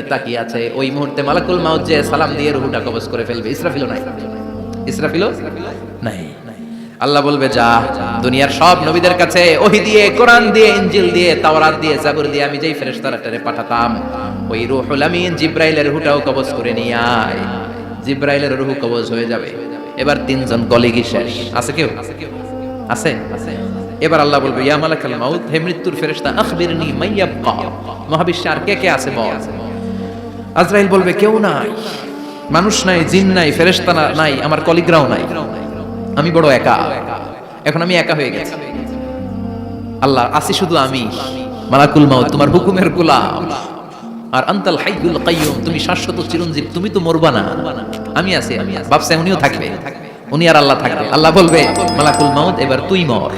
নিয়ে তাকিয়ে আছে। ওই মুহূর্তে মালাকুল মাউত যে সালাম দিয়ে রুহুটা কবজ করে ফেলবে। ইসরাফিলও নাই। ইসরাফিলও নাই। আল্লাহ বলবে, যা, দুনিয়ার সব নবীদের কাছে ওহি দিয়ে, কোরআন দিয়ে, ইনজিল দিয়ে, তাওরাত দিয়ে, জাবুর দিয়ে আমি যেই ফেরেশতারাটারে পাঠাতাম, ওই রুহুল আমিন জিব্রাইলের রুহটাও কবজ করে নিয়ে আয়। জিব্রাইলের রুহু কবজ হয়ে যাবে। এবার তিনজন কলিগি শেষ। আছে কেউ? আছে? এবার আল্লাহ বলবে, ইয়া মালাকাল মাউত, হে মৃত্যুর ফেরেশতা, আখবিরনি মাইয়াবকা মহাবিশ্বে আর কে কে আছে বল? আজরাইল বলবে, কেউ নাই, মানুষ নাই, জিন নাই, ফেরেশতা না- নাই, আমার কলিগরাও নাই। আমি বড় একা। এখন আমি একা হয়ে গেছি। আল্লাহ আসি শুধু আমি, মালাকুল মাউত, তোমার হুকুমের গোলাম। আর আন্তাল হাইয়ুল কাইয়ুম, তুমি শাশ্বত চিরঞ্জীব, তুমি তো মরবা না। আমি আছি, আমি ভাবছে উনিও থাকবে। উনি আর আল্লাহ থাকবে। আল্লাহ বলবে, মালাকুল মাউত, এবার তুই মর।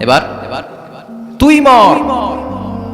এবার? তুই মর।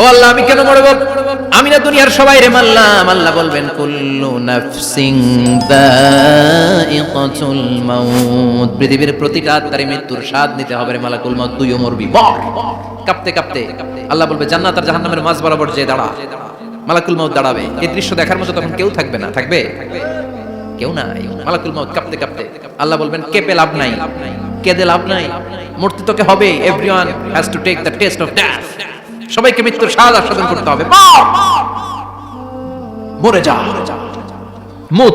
ও আল্লাহ, আমি কেন মরবো? আমি না দুনিয়ার সবাই রে মারলাম। আল্লাহ বলবেন, কুল্লু নাফসিং দাইকাতুল মাউত। পৃথিবীর প্রতিটা আত্মারে মৃত্যুর স্বাদ নিতে হবে রে মালাকুল মাউত, তুইও মরবি। মর। কাঁপতে কাঁপতে আল্লাহ বলবে, জান্নাত আর জাহান্নামের মাঝ বরাবর যে দাঁড়া, মালাকুল মাউত দাঁড়াবে। এই দৃশ্য দেখার মতো তখন কেউ থাকবে না। থাকবে? কেউ না মালাকুল মাউত কাঁপতে কাঁপতে আল্লাহ বলবেন, কেঁপে লাভ নাই। কেঁদে লাভ নাই। মরতে তোকে হবে everyone has to take the test of death সবাইকে মৃত্যুর স্বাদ আস্বাদন করতে হবে। মরে যা। মুত।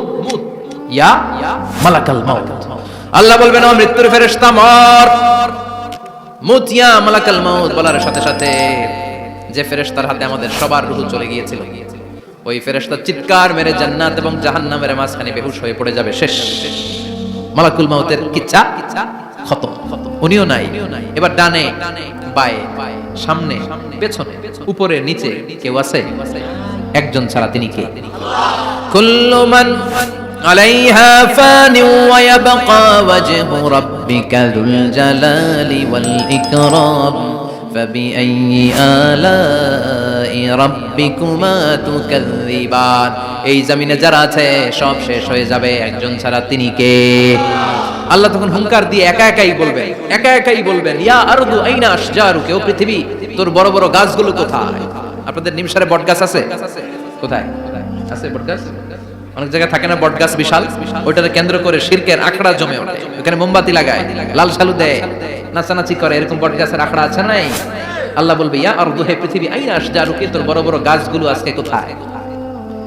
ইয়া মালাকাল মাউত। আল্লাহ বলবেন, ও মৃত্যুর ফেরেশতা, মর। মুত, ইয়া মালাকাল মাউত বলার সাথে সাথে যে ফেরেশতার হাতে আমাদের সবার রূহ চলে গিয়েছিল, ওই ফেরেশতা চিৎকার মেরে জান্নাত এবং জাহান্নামের মাঝখানে বেহুশ হয়ে পড়ে যাবে। শেষ। মালাকুল মাউতের কিচ্ছা খতম। উনিও নাই। এবার ডানে। পায়ে, সামনে, পেছনে, উপরে, নিচে কেউ আছে? একজন ছাড়া তিনি কে? কুল্লু মান আলাইহা ফানি ওয়া ইয়াবকা ওয়াজহু রাব্বিকা যুল জালালি ওয়াল আলা এই জমিনে যারা আছে, সব শেষ হয়ে যাবে, একজন ছাড়া তিনি কে? আল্লাহ তখন হুঙ্কার দিয়ে একা একাই একা একাই বলবেন, ইয়া কেউ পৃথিবী, তোর বড় বড় গাছগুলো কোথায়? আপনাদের নিমসারে বট গাছ আছে? কোথায়? আছে বট গাছ অনেক জায়গায় থাকে না বট গাছ বিশাল? ওইটাকে কেন্দ্র করে শিরকের আখড়া জমে ওঠে। ওখানে মোমবাতি লাগায়, লাল সালু দেয়, নাচানাচি করে, এরকম বট গাছের আখড়া আছে নাই? আল্লাহ বলবে, ইয়া আরদু, হে পৃথিবী, আইনা আশজারুকে? তোর বড় বড় গাছগুলো আজকে কোথায়?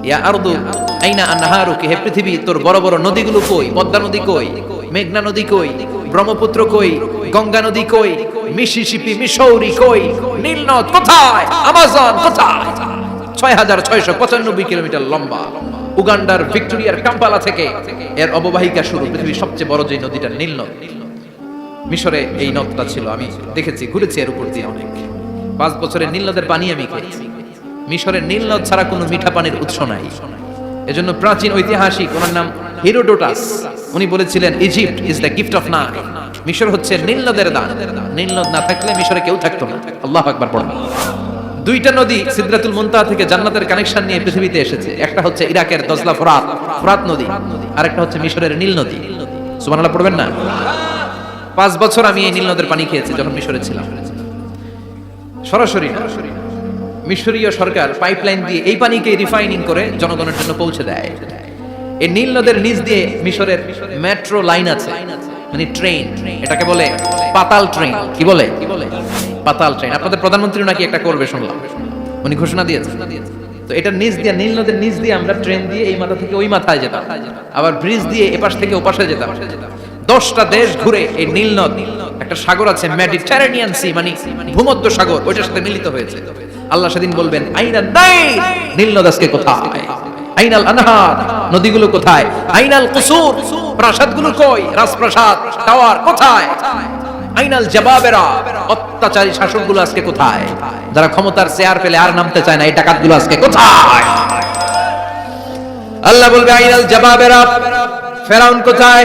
ইয়া আরদু, আইনা আনহারুকে? হে পৃথিবী, তোর বড় বড় নদীগুলো কই? পদ্মা নদী কই? মেঘনা নদী কই? ব্রহ্মপুত্র কই? গঙ্গা নদী কই? মিসিসিপি মিসৌরি কই? নীলনদ কোথায়? আমাজন কোথায়? ছয় হাজার ছয়শো পঁচানব্বই কিলোমিটার লম্বা উগান্ডার ভিক্টোরিয়ার কাম্পালা থেকে এর অববাহিকা শুরু পৃথিবীর সবচেয়ে বড় যে নদীটা নীলনদ। মিশরে এই নদটা ছিল, আমি দেখেছি, ঘুরেছি এর উপর দিয়ে অনেক। পাঁচ বছরের নীল নদের পানি আমি খেয়েছি। মিশরের নীল নদ ছাড়া কোনো মিঠা পানির উৎস নাই। এজন্য প্রাচীন ঐতিহাসিক, ওনার নাম হিরোডোটাস। উনি বলেছিলেন, Egypt is the gift of না মিশর হচ্ছে নীল নদের দান। নীল নদ না থাকলে মিশরে কেউ থাকতো না। আল্লাহ আকবার পড়বেন দুইটা নদী সিদ্রাতুল মুনতাহা থেকে জান্নাতের কানেকশন নিয়ে পৃথিবীতে এসেছে। একটা হচ্ছে ইরাকের দজলা ফোরাত ফোরাত নদী, আর একটা হচ্ছে মিশরের নীল নদী। সুবহানাল্লাহ, পড়বেন না? পাঁচ বছর আমি এই নীল নদের পানি খেয়েছি যখন মিশরে ছিলাম। সরাসরি মিশরীয় সরকার পাইপলাইন দিয়ে এই পানিকে রিফাইনিং করে জনগণের জন্য পৌঁছে দেয়। এই নীল নদের নিচ দিয়ে মিশরের মেট্রো লাইন আছে। মানে ট্রেন এটাকে বলে পাতাল ট্রেন কি বলে? পাতাল ট্রেন আপনাদের প্রধানমন্ত্রী নাকি একটা করবে শুনলাম। উনি ঘোষণা দিয়েছেন। তো এটা নিচ দিয়ে, নীল নদের নিচ দিয়ে আমরা ট্রেন দিয়ে এই মাথা থেকে ওই মাথায় যেতাম। আবার ব্রিজ দিয়ে এপাশ থেকে ওপাশে যেতাম। দশটা দেশ ঘুরে এই নীল নদ, একটা সাগর আছে মেডিটেরেনিয়ান সি মানে ভূমধ্য সাগর, ওইটার সাথে মিলিত হয়েছে। আল্লাহ সেদিন বলবেন, আইনা নাই নীল নদ আজকে কোথায়? আইনাল আনহার, নদীগুলো কোথায়? আইনাল কুসুর, প্রাসাদগুলো কই? রাজপ্রাসাদ, টাওয়ার কোথায়? আইনাল জবাবেরা, অত্যাচারী শাসকগুলো আজকে কোথায়? যারা ক্ষমতার চেয়ার পেলে আর নামতে চায় না, এই ডাকাতগুলো আজকে কোথায়? আল্লাহ বলবে আইনাল জবাবেরা, ফেরাউন কোথায়?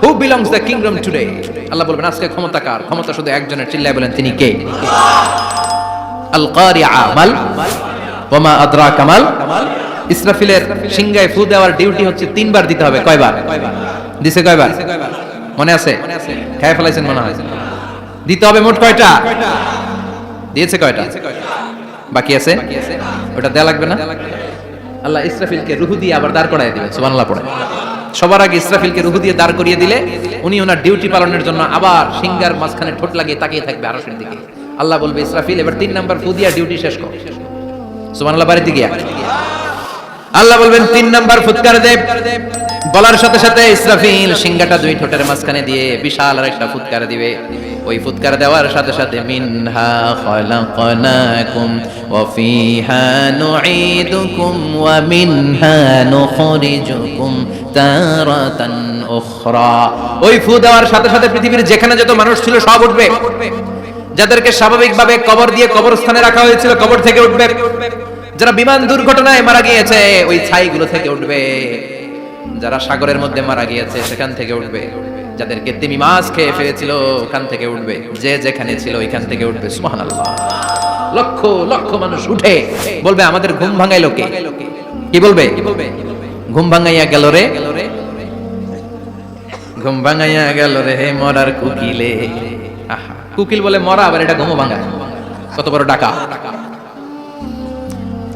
Who belongs the kingdom today আল্লাহ বলবেন, আজকে ক্ষমতা কার? ক্ষমতা শুধু একজনের, চিল্লায় বলেন তিনি কে? আল কারিআ মাল ওমা আদরা কামাল ইসরাফিলের সিংগায় ফু দেওয়ার ডিউটি হচ্ছে তিনবার দিতে হবে। কয়বার? দিছে কয়বার? মনে আছে? খেয়ে ফেলাইছেন মনে হয়। দিতে হবে মোট কয়টা? দিয়েছে কয়টা? বাকি আছে? ওটা দেয়া লাগবে না? আল্লাহ ইসরাফিলকে রুহু দিয়ে আবার দাঁড় করাই দিবে, সুবহানাল্লাহ পড়ে। সবার আগে ইসরাফিলকে রুহু দিয়ে দাঁড় করিয়ে দিলে, উনি ওনার ডিউটি পালনের জন্য আবার সিঙ্গার মাঝখানে ঠোঁট লাগিয়ে তাকিয়ে থাকবে আরশের দিকে। আল্লাহ বলবে, ইসরাফিল, এবার তিন নাম্বার ফুদিয়া ডিউটি শেষ কর। সুবহানাল্লাহ, বাড়িতে গিয়া। আল্লাহ বলবেন, তিন নাম্বার ফুৎকার দে বলার সাথে সাথে ইসরাফিল সিংহাটা দুই ঠোঁটের মাঝখানে দিয়ে বিশাল আর একটা ফুৎকার দিবে। ওই ফুৎকার দেওয়ার সাথে সাথে, মিনহা খলাকনাকুম ওয়া ফিহা নুঈদুকুম ওয়া মিনহা নুখরিজুকুম তারাতান উখরা। ওই ফু দেওয়ার সাথে সাথে পৃথিবীর যেখানে যত মানুষ ছিল সব উঠবে। যাদেরকে স্বাভাবিকভাবে কবর দিয়ে কবরস্থানে রাখা হয়েছিল, কবর থেকে উঠবে। যারা বিমান দুর্ঘটনায় মারা গিয়েছে, ওই ছাইগুলো থেকে উঠবে। যারা সাগরের মধ্যে মারা গিয়েছে, সেখান থেকে উঠবে। যাদেরকে তিমি মাছ খেয়ে ফেলেছিল ওখান থেকে উঠবে। যে যেখানে ছিল, ওইখান থেকে উঠবে। সুবহানাল্লাহ। লক্ষ লক্ষ মানুষ উঠে। বলবে, আমাদের ঘুম ভাঙাইলো কে কি বলবে? ঘুম ভাঙাইয়া গেল রে। ঘুম ভাঙাইয়া গেল রে মরার কুকিলে। কুকিল বলে মরা, আবার এটা ঘুমো ভাঙা কত বড় ডাকা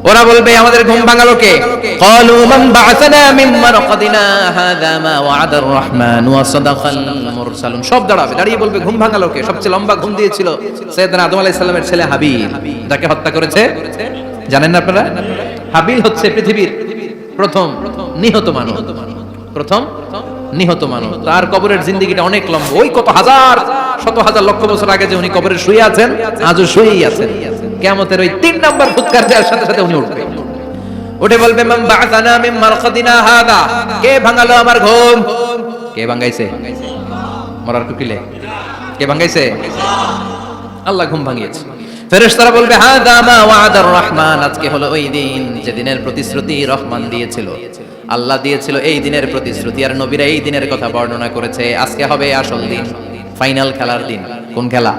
ওরা বলবে আমাদের ঘুম ভাঙালো কে قالوا من بعثنا من مرقدنا هذا ما وعد الرحمن وصدق المرسلون সব দাঁড়াবে দাঁড়িয়ে বলবে ঘুম ভাঙালো কে সবচেয়ে লম্বা ঘুম দিয়েছিল সৈয়দনা আদম আলাইহিস সালামের ছেলে হাবিল যাকে হত্যা করেছে জানেন না আপনারা হাবিল হচ্ছে পৃথিবীর প্রথম নিহত মানব প্রথম নিহত মানব তার কবরের জিন্দেগিটা অনেক লম্বা ওই কত হাজার শত হাজার লক্ষ বছর আগে যে উনি কবরে শুয়ে আছেন আজও শুয়েই আছেন কেমতের ওই তিন নাম্বার ফুৎকার দেওয়ার সাথে সাথে উনি উঠবে। উঠে বলবে কে ভাঙালো আমার ঘুম? কে ভাঙাইছে? মরার কুকিলে। কে ভাঙাইছে? আল্লাহ ঘুম ভাঙিয়েছে। ফেরেশতারা বলবে ওয়াদার রহমান। আজকে হলো ওই দিন যে দিনের প্রতিশ্রুতি রহমান দিয়েছিল। আল্লাহ দিয়েছিল এই দিনের প্রতিশ্রুতি আর নবীরা এই দিনের কথা বর্ণনা করেছে। আজকে হবে আসল দিন, ফাইনাল খেলার দিন। কোন খেলা?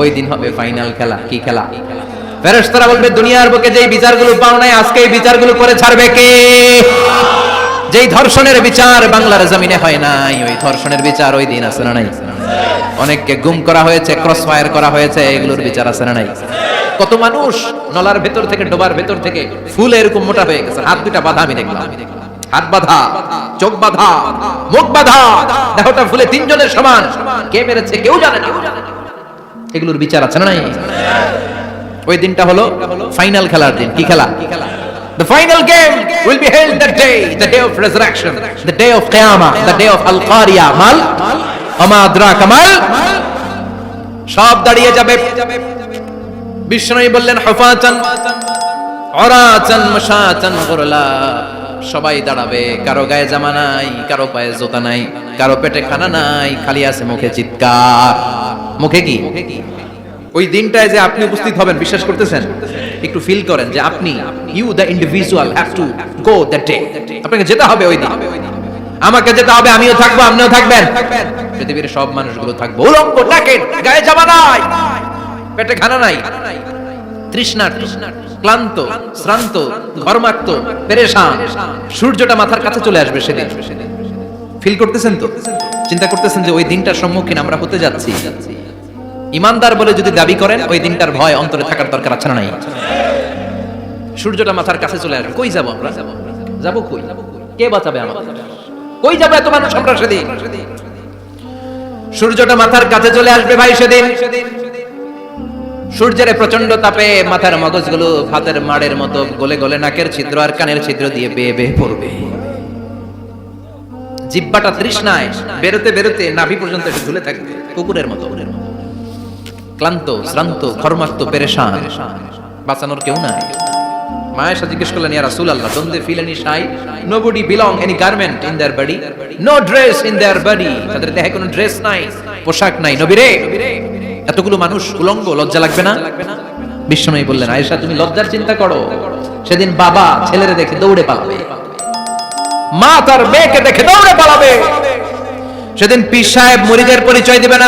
ওই দিন হবে ফাইনাল খেলা। কি খেলা? ফেরেশতারা বলবে, দুনিয়ার বুকে যেই বিচারগুলো পাও নাই আজকে এই বিচারগুলো করে ছাড়বে কে? যেই ধর্ষণের বিচার বাংলার জমিনে হয় নাই, ওই ধর্ষণের বিচার ওই দিন আছে না নাই? অনেককে গুম করা হয়েছে ক্রস ফায়ার করা হয়েছে, এগুলোর বিচার আছে না নাই? কত মানুষ নলার ভেতর থেকে, ডোবার ভেতর থেকে ফুল এরকম মোটা হয়ে গেছে। হাত দুটা বাধা আমি দেখলাম। হাত বাধা, চোখ বাধা, মুখ বাধা, দেহটা ফুলে তিনজনের সমান। কে মেরেছে, কেউ জানে না। এগুলোর বিচার আছে না ওই দিনটা হলো ফাইনাল খেলার দিন। কি খেলা? The final game will be held that day, the day of resurrection, the day of Qiyamah, the day of Al-Qariya. Mal? Ama adraka mal? সব দাঁড়িয়ে যাবে। বিষ্ণু বললেন হফাচান অরাচান মশাচান গরলা। সবাই দাঁড়াবে। কারও গায়ে জামা নাই কারও পায়ে জোতা নাই কারও পেটে খানা নাই খালি আছে মুখে চিৎকার। মুখে কি? ওই দিনটায় যে আপনি উপস্থিত হবেন, বিশ্বাস করতেছেন? একটু ফিল করেন যে আপনি you the individual have to go that day আপনাকে যেতে হবে ওই দিন। আমাকে যেতে হবে, আমিও থাকব, আপনিও থাকবেন। পৃথিবীর সব মানুষগুলো থাকব। উলঙ্গ নাকেট গায়ে জামা নাই। পেটে খানা নাই। তৃষ্ণার্ত, ক্লান্ত, শ্রান্ত ঘর্মাক্ত পেরেশান। সূর্যটা মাথার কাছে চলে আসবে সেদিন। ফিল করতেছেন তো? চিন্তা করতেছেন যে ওই দিনটার সম্মুখীন আমরা হতে যাচ্ছি। ইমানদার বলে যদি দাবি করেন, ওই দিনটার ভয় অন্তরে থাকার দরকার আছে না নাই? সূর্যটা মাথার কাছে চলে আসবে। কই যাব আমরা? যাব কই? কে বাঁচাবে আমাদের কই যাবে এত মানুষ আমরা সেদিন? সূর্যটা মাথার কাছে চলে আসবে ভাই সেদিন। সূর্যের প্রচণ্ড তাপে মাথার মগজগুলো ভাতের মাড়ের মতো গলে গলে নাকের ছিদ্র আর কানের ছিদ্র দিয়ে বেয়ে বেয়ে পড়বে। জিব্বাটা তৃষ্ণায় বেরোতে বেরোতে নাভি পর্যন্ত ঝুলে থাকবে, কুকুরের মতো। ক্লান্ত শ্রান্ত ঘর্মাক্ত পেরেশান বাঁচানোর কেউ নাই মায়ের সাথে জিজ্ঞেস করলেন ইয়া রাসূল Allah don't they feel any shy nobody belong any garment in their body no dress in their body তাদের দেহে কোনো ড্রেস নাই পোশাক নাই নবী রে এতগুলো মানুষ উলঙ্গ লজ্জা লাগবে না বিশ্বনবী বললেন আয়েশা তুমি লজ্জার চিন্তা করো সেদিন বাবা ছেলেরে দেখে দৌড়ে পালাবে মা তার মেয়েকে দেখে দৌড়ে পালাবে সেদিন পীর সাহেব মুরিদের পরিচয় দিবে না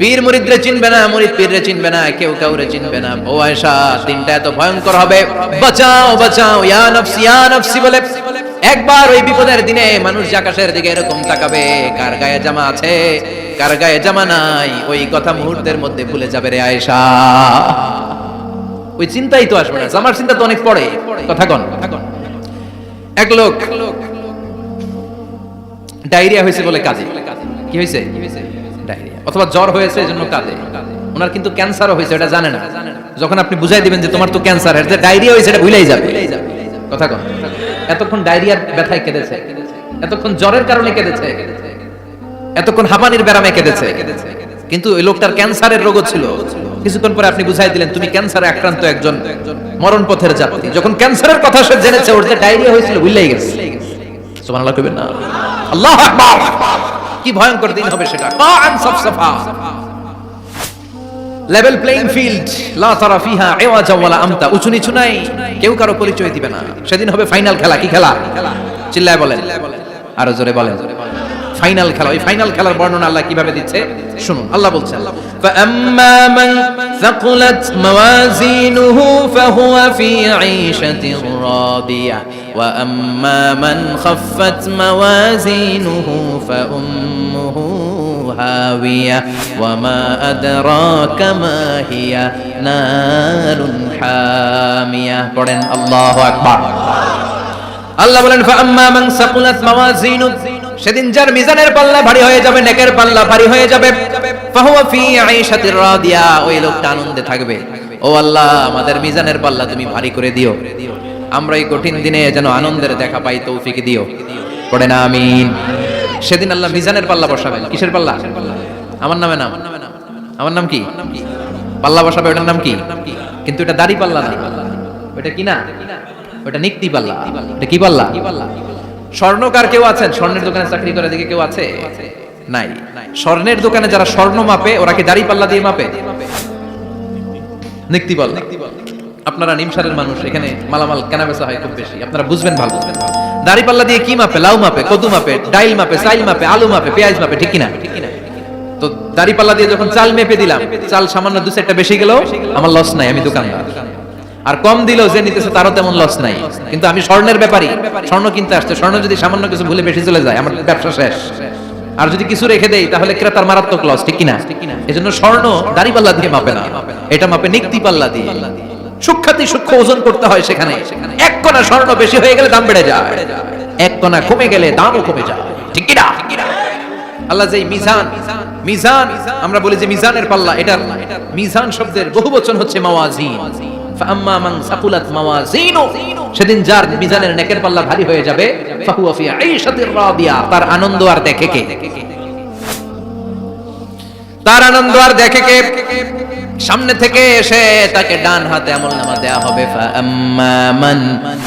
পীর মুরিদরে চিনবে না, মুরিদ পীররে চিনবে না, কেউ কাউরে চিনবে না। ও আয়েশা, দিনটা এত ভয়ঙ্কর হবে। বাঁচাও বাঁচাও, ইয়া নফসি ইয়া নফসি বলে। একবার ওই বিপদের দিনে মানুষ আকাশের দিকে এরকম তাকাবে, কার গায়ে জামা আছে, কার গায়ে জামা নাই, ওই কথা মুহূর্তের মধ্যে ভুলে যাবে রে আয়েশা। ওই চিন্তাই তো আসবে না, জামার চিন্তা তো অনেক পড়ে। কথা কন। এক লোক ডায়রিয়া হয়েছে বলে কাজে কি হয়েছে? ডায়রিয়া অথবা জ্বর হয়েছে এজন্য কাঁদে। ওনার কিন্তু ক্যান্সারও হয়েছে এটা জানে না। যখন আপনি বুঝাই দিবেন যে তোমার তো ক্যান্সার যে ডায়রিয়া হয়েছে এটা ভুলেই যাবে। কথা কন। এতক্ষণ ডায়রিয়ার ব্যথায় কেঁদেছে। এতক্ষণ জ্বরের কারণে কেঁদেছে। এতক্ষণ হাঁপানির ব্যারামে কেঁদেছে। কিন্তু ওই লোকটার ক্যান্সারের রোগও ছিল। কিছুক্ষণ পরে আপনি বুঝাই দিলেন, তুমি ক্যান্সারে আক্রান্ত একজন মরণ পথের যাত্রী। যখন ক্যান্সারের কথা সে জেনেছে, ওর যে ডায়রিয়া হয়েছিল, ভুলেই গেছে। সুবহানাল্লাহ কইবেন না। আল্লাহু আকবার! কি ভয়ঙ্কর দিন হবে সেটা। লেভেল প্লেইং ফিল্ড লা তারা ফিহা ইওয়াজা ওয়ালা আমতা। উঁচু নিচু নাই, কেউ কারও পরিচয় দিবে না। সেদিন হবে ফাইনাল খেলা, কি খেলা? চিল্লায় বলেন। আরও জোরে বলেন। ফাইনাল খেলা ওই ফাইনাল খেলার বর্ণনা আল্লাহ কিভাবে দিচ্ছে শুনুন আল্লাহ বলছেন فأما من ثقلت موازينه فهو في عيشة راضية وأما من خفت موازينه فأمه هاوية وما أدراك ما هي نار حامية পড়েন আল্লাহু আকবার আল্লাহ বলেন ফাআম্মা মান সাকুলাত মাওয়াজিনু সেদিন যার মিজানের পাল্লা ভারী হয়ে যাবে, নেকের পাল্লা ভারী হয়ে যাবে। রাদিয়া, ওই লোকটা আনন্দে থাকবে। ও আল্লাহ, আমাদের মিজানের পাল্লা তুমি ভারী করে দিও। আমরা এই কঠিন দিনে যেন আনন্দের দেখা পাই, তৌফিক দিও। পড়ে না, আমিন। সেদিন আল্লাহ মিজানের পাল্লা বসাবেন। কিসের পাল্লা? আমার নামে নাম। আমার নাম কি? পাল্লা বসাবে, ওটার নাম কি? কিন্তু এটা দাড়ি পাল্লা না। ওটা কি না? ওটা নিক্তি পাল্লা। এটা কি পাল্লা? স্বর্ণকার কেউ আছেন? স্বর্ণের দোকানে চাকরি করে দিকে কেউ আছে? নাই। স্বর্ণের দোকানে যারা স্বর্ণ মাপে, ওরা কি দাড়ি পাল্লা দিয়ে মাপে? নিক্তি আপনারা নিমসারের মানুষ, এখানে মালামাল কেনা বেচা হয় খুব বেশি। আপনারা বুঝবেন ভালো। দাড়ি পাল্লা দিয়ে কি মাপে? লাউ মাপে, কদু মাপে, ডাইল মাপে, চাইল মাপে, আলু মাপে, পেঁয়াজ মাপে, ঠিক কিনা? তো দাড়ি পাল্লা দিয়ে যখন চাল মেপে দিলাম, চাল সামান্য দু চারটা বেশি গেল আমার লস নাই, আমি দোকানদার। আর কম দিলেও যে নিতেছে তারও তেমন লস নাই। কিন্তু আমি স্বর্ণের ব্যাপারই স্বর্ণ কিনতে আসছে, স্বর্ণ যদি সামান্য কিছু ভুলে বেশি চলে যায়, আমার ব্যবসা শেষ। আর যদি কিছু রেখে দেই, তাহলে ক্রেতার মারাত্মক লস ঠিক কিনা? এজন্য স্বর্ণ দাড়ি পাল্লা দিয়ে মাপে না। এটা মাপে নিক্তি পাল্লা দিয়ে। সূক্ষাতি সূক্ষ্ম ওজন করতে হয় সেখানে। এক কণা স্বর্ণ বেশি হয়ে গেলে দাম বেড়ে যায়। এক কণা কমে গেলে দামও কমে যায়। ঠিক কিনা? আল্লাহ যে মিজান মিজান, আমরা বলি যে মিজানের পাল্লা এটা মিজান শব্দের বহু বচন হচ্ছে মাওয়াজিন। ফাম্মা মান সাকুলাত মাওয়াজিনু সেদিন যার মিজানের নেকের পাল্লা ভারী হয়ে যাবে, ফাহুয়া ফি আইশাতির রাদিয়া, তার আনন্দ আর দেখে কে? তার আনন্দ আর দেখে কে? সামনে থেকে এসে তাকে ডান হাতে আমল নামা দেয়া হবে। মান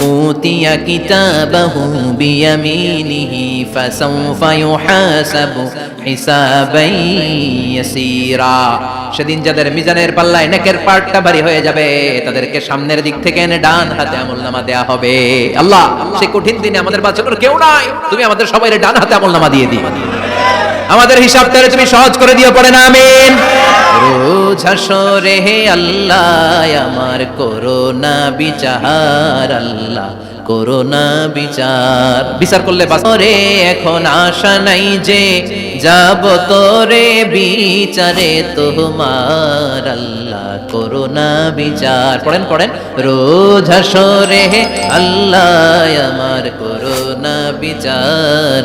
উতিয়া কিতাবাহু বিয়ামিনিহি ইয়াসীরা। সেদিন যাদের মিজানের পাল্লায় নেকের পার্টটা ভারী হয়ে যাবে, তাদেরকে সামনের দিক থেকে এনে ডান হাতে আমল নামা দেয়া হবে। আল্লাহ, সেই কঠিন দিনে আমাদের বাঁচানোর কেউ নাই। তুমি আমাদের সবাই ডান হাতে আমল নামা দিয়ে দিও। আমাদের হিসাব তাহলে তুমি সহজ করে দিও পড়ে না আমিন। রোজ হাসরে হে আল্লাহ আমার করোনা বিচার আল্লাহ করোনা বিচার। বিচার করলে বাসরে এখন আশা নাই যে যাব তোরে বিচারে তোমার আল্লাহ করোনা বিচার। পড়েন পড়েন। রোজ হাসরে আল্লাহ আমার করোনা বিচার